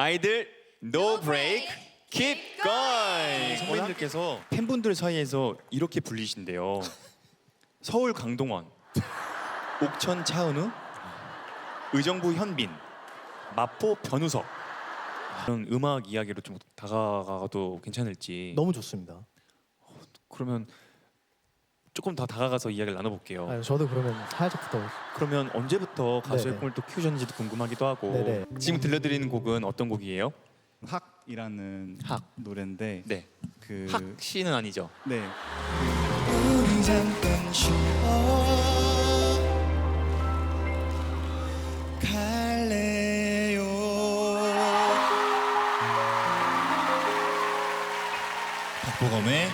아이들 no, break, keep going. 선배님들께서 팬분들 사이에서 이렇게 불리신데요. 서울 강동원, 옥천 차은우, 의정부 현빈, 마포 변우석. 이런 음악 이야기로 좀 다가가도 괜찮을지. 너무 좋습니다. 그러면 조금 더 다가가서 이야기를 나눠볼게요. 아유, 저도 그러면 사회적부터 그러면 언제부터 네, 가수의 네네. 꿈을 또 키우셨는지도 궁금하기도 하고 네네. 지금 들려드리는 곡은 어떤 곡이에요? 학이라는 학. 노래인데 네, 그 학 씨는 아니죠. 네. 우리 잠깐 쉬어 갈래요 박보검의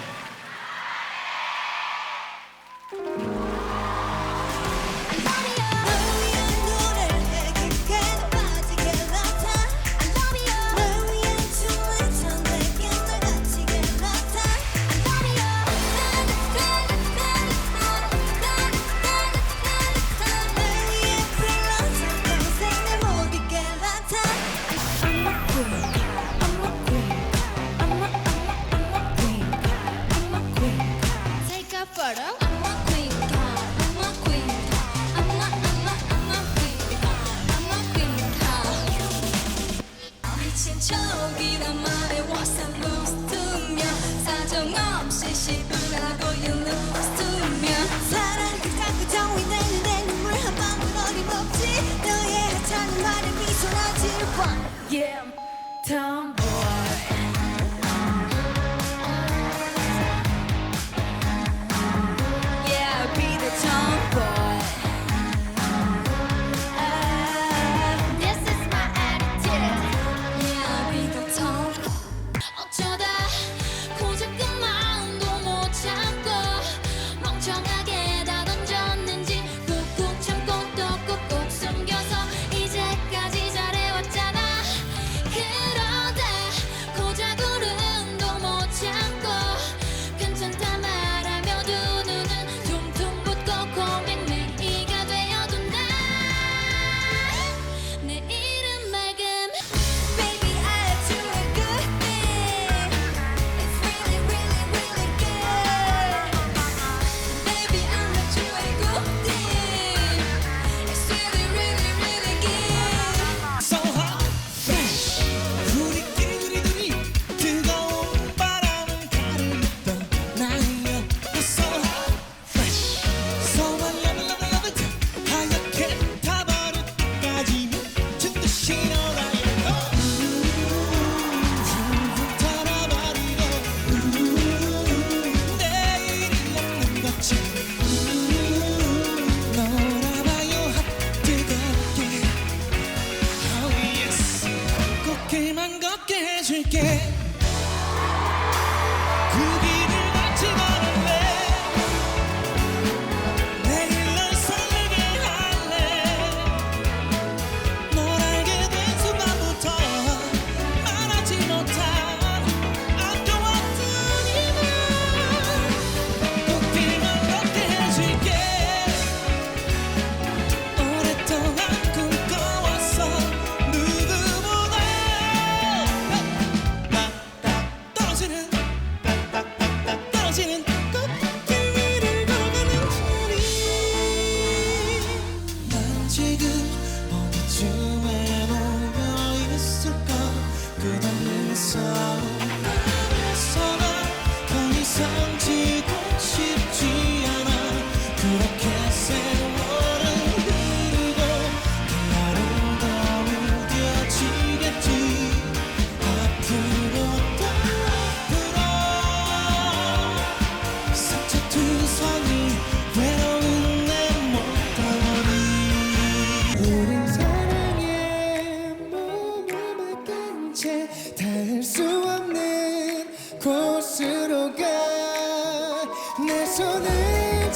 9,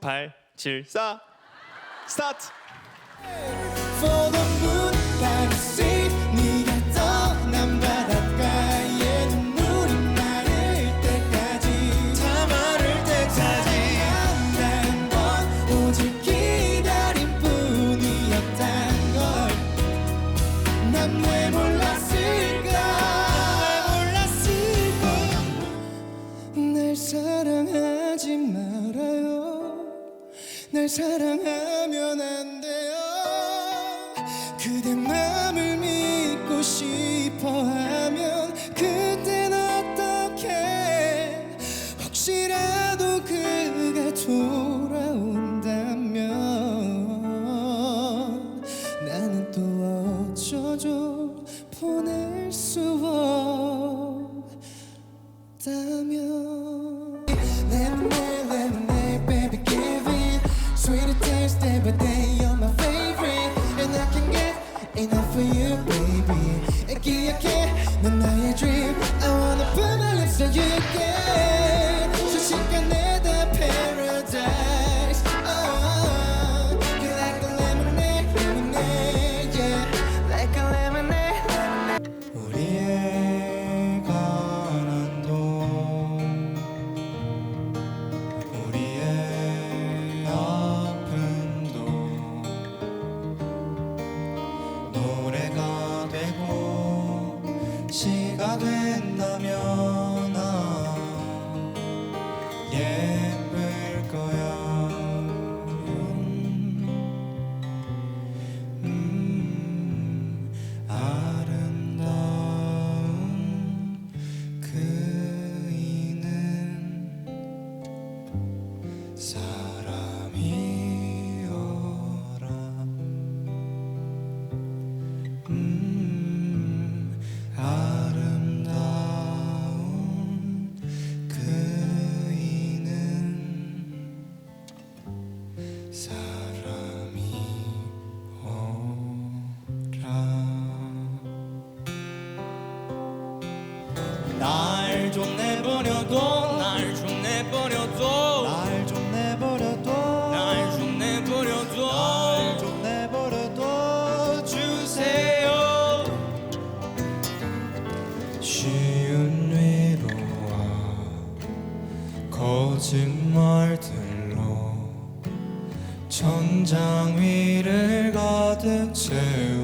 8, 7, 4 스타트! 사랑하지 말아요. 날 사랑 그대 맘을 믿고 싶어 you, baby 기억해, 넌 나의 dream I wanna put my lips on you again 시가 된 날 좀 내버려둬. 날 좀 내버려둬. 날 좀 내버려둬. 날 좀 내버려둬. 날 좀 내버려둬. 주세요. 쉬운 위로와 거짓말들로 천장 위를 가득 채우